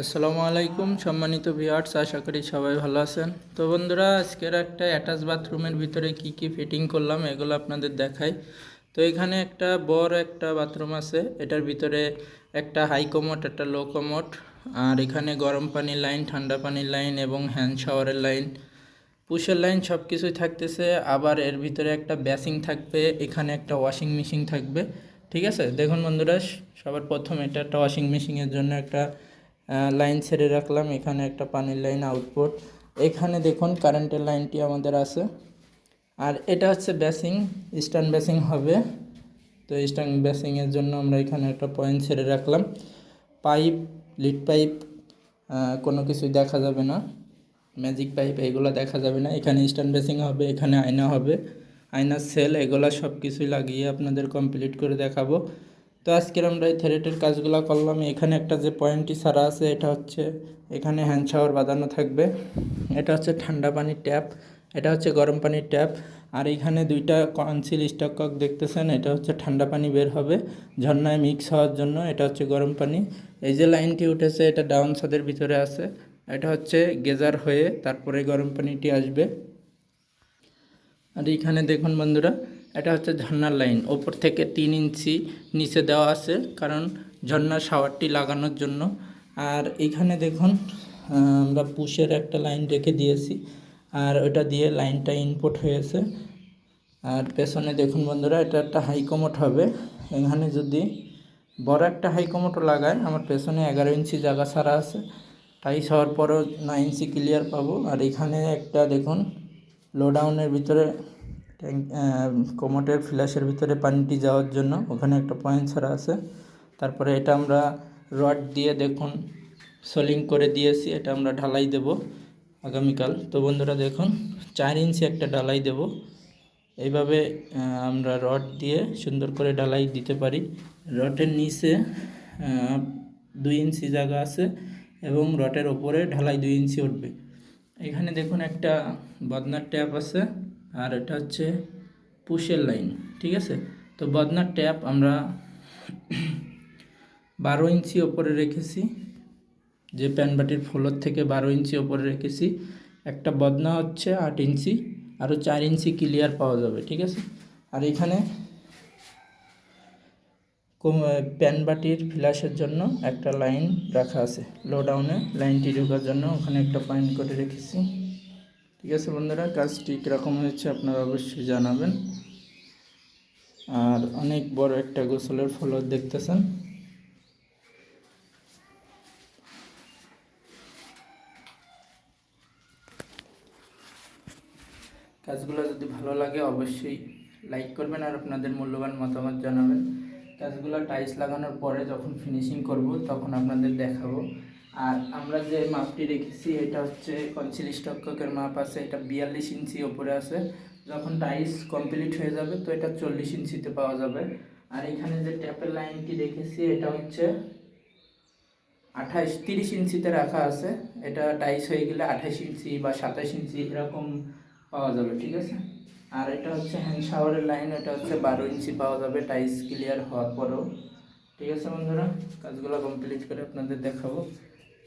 আসসালামু আলাইকুম, সম্মানিত ভিউয়ার্স আশা করি সবাই ভালো আছেন। তো বন্ধুরা, আজকের একটা অ্যাটাচ বাথরুমের ভিতরে কি কি ফিটিং করলাম, এগুলো আপনাদের দেখাই। তো এখানে একটা বড় একটা বাথরুম আছে, এটার ভিতরে একটা হাই কমোট একটা লো কমোট আর এখানে গরম পানির লাইন ঠান্ডা পানির লাইন এবং হ্যান্ড শাওয়ারের লাইন পুশের লাইন সব কিছুই থাকতেছে, আবার এর ভিতরে একটা ব্যাসিং থাকবে, এখানে একটা ওয়াশিং মেশিন থাকবে। ঠিক আছে? দেখুন বন্ধুরা, সবার প্রথম এটা একটা ওয়াশিং মেশিনের জন্য একটা লাইন ছেড়ে রাখলাম। এখানে একটা পানির লাইন আউটপুট এখানে দেখুন কারেন্টের লাইনটি আমাদের আছে। আর এটা হচ্ছে ব্যাসিং স্ট্যান্ড ব্যাসিং হবে। তো স্ট্যান্ড ব্যাসিংয়ের জন্য আমরা এখানে একটা পয়েন্ট ছেড়ে রাখলাম। পাইপ লিড পাইপ কোনো কিছুই দেখা যাবে না। ম্যাজিক পাইপ এগুলো দেখা যাবে না। এখানে স্ট্যান্ড বেসিং হবে, এখানে আয়না হবে। আয়নার সেল এগুলো সব কিছুই লাগিয়ে আপনাদের কমপ্লিট করে দেখাবো। তো আজকের আমরা এই থ্রেটের কাজগুলো করলাম। এখানে একটা যে পয়েন্টটি সারা আছে, এটা হচ্ছে এখানে হ্যান্ড শাওয়ার বাঁধানো থাকবে। এটা হচ্ছে ঠান্ডা পানির ট্যাপ, এটা হচ্ছে গরম পানির ট্যাপ। আর এখানে দুইটা কনসিল স্টক কক দেখতেছেন, এটা হচ্ছে ঠান্ডা পানি বের হবে। ঝর্ণায় মিক্স হওয়ার জন্য এটা হচ্ছে গরম পানি। এই যে লাইনটি উঠেছে, এটা ডাউন ছাদের ভিতরে আছে। এটা হচ্ছে গেজার হয়ে তারপরে গরম পানিটি আসবে। আর এখানে দেখুন বন্ধুরা এটা হচ্ছে ঝর্নার লাইন। ওপর থেকে তিন ইঞ্চি নিচে দেওয়া আছে, কারণ ঝর্নার শাওয়ারটি লাগানোর জন্য। আর এখানে দেখুন আমরা পুশের একটা লাইন রেখে দিয়েছি, আর ওটা দিয়ে লাইনটা ইনপুট হয়েছে। আর পেছনে দেখুন বন্ধুরা, এটা একটা হাইকমোট হবে। এখানে যদি বড় একটা হাইকমোটও লাগায় আমার পেছনে এগারো ইঞ্চি জায়গা ছাড়া আছে। টাইস হওয়ার পরেও নয় ইঞ্চি ক্লিয়ার পাবো। আর এখানে একটা দেখুন লোডাউনের ভিতরে ট্যাঙ্ক কোমোটের ফ্ল্যাশের ভিতরে পানিটি যাওয়ার জন্য ওখানে একটা পয়েন্ট ছাড়া আছে। তারপরে এটা আমরা রড দিয়ে দেখুন, সোলিং করে দিয়েছি, এটা আমরা ঢালাই দেব আগামীকাল। তো বন্ধুরা দেখুন, চার ইঞ্চি একটা ঢালাই দেব। এইভাবে আমরা রড দিয়ে সুন্দর করে ঢালাই দিতে পারি। রডের নিচে দুই ইঞ্চি জায়গা আছে এবং রটের ওপরে ঢালাই দুই ইঞ্চি উঠবে। এখানে দেখুন একটা বদনার ট্যাপ আছে। আর এটা হচ্ছে পুশের লাইন, ঠিক আছে? তো বদনার ট্যাপ আমরা বারো ইঞ্চি ওপরে রেখেছি, যে প্যানবাটির ফ্লোর থেকে বারো ইঞ্চি ওপরে রেখেছি। একটা বদনা হচ্ছে আট ইঞ্চি, আরও চার ইঞ্চি ক্লিয়ার পাওয়া যাবে, ঠিক আছে? আর এখানে প্যানবাটির ফ্ল্যাশের জন্য একটা লাইন রাখা আছে লো ডাউনে লাইনটি ঢোকার জন্য ওখানে একটা পয়েন্ট করে রেখেছি। ঠিক আছে বন্ধুরা, কাজটি কীরকম হয়েছে আপনারা অবশ্যই জানাবেন। আর অনেক বড় একটা গোসলের ফলক দেখতেছেন। কাজগুলো যদি ভালো লাগে অবশ্যই লাইক করবেন আর আপনাদের মূল্যবান মতামত জানাবেন। কাজগুলো টাইলস লাগানোর পরে যখন ফিনিশিং করব, তখন আপনাদের দেখাবো। আর আমরা যে মাপটি রেখেছি এটা হচ্ছে কনসিল স্টকের মাপ আছে, এটা বিয়াল্লিশ ইঞ্চি ওপরে আছে। যখন টাইস কমপ্লিট হয়ে যাবে, তো এটা চল্লিশ ইঞ্চিতে পাওয়া যাবে। আর এখানে যে ট্যাপের লাইনটি রেখেছি এটা হচ্ছে আঠাইশ, তিরিশ ইঞ্চিতে রাখা আছে। এটা টাইস হয়ে গেলে আঠাইশ ইঞ্চি বা সাতাশ ইঞ্চি এরকম পাওয়া যাবে, ঠিক আছে? আর এটা হচ্ছে হ্যান্ড শাওয়ারের লাইন এটা হচ্ছে বারো ইঞ্চি পাওয়া যাবে টাইস ক্লিয়ার হওয়ার পরেও। ঠিক আছে বন্ধুরা? কাজগুলো কমপ্লিট করে আপনাদের দেখাবো।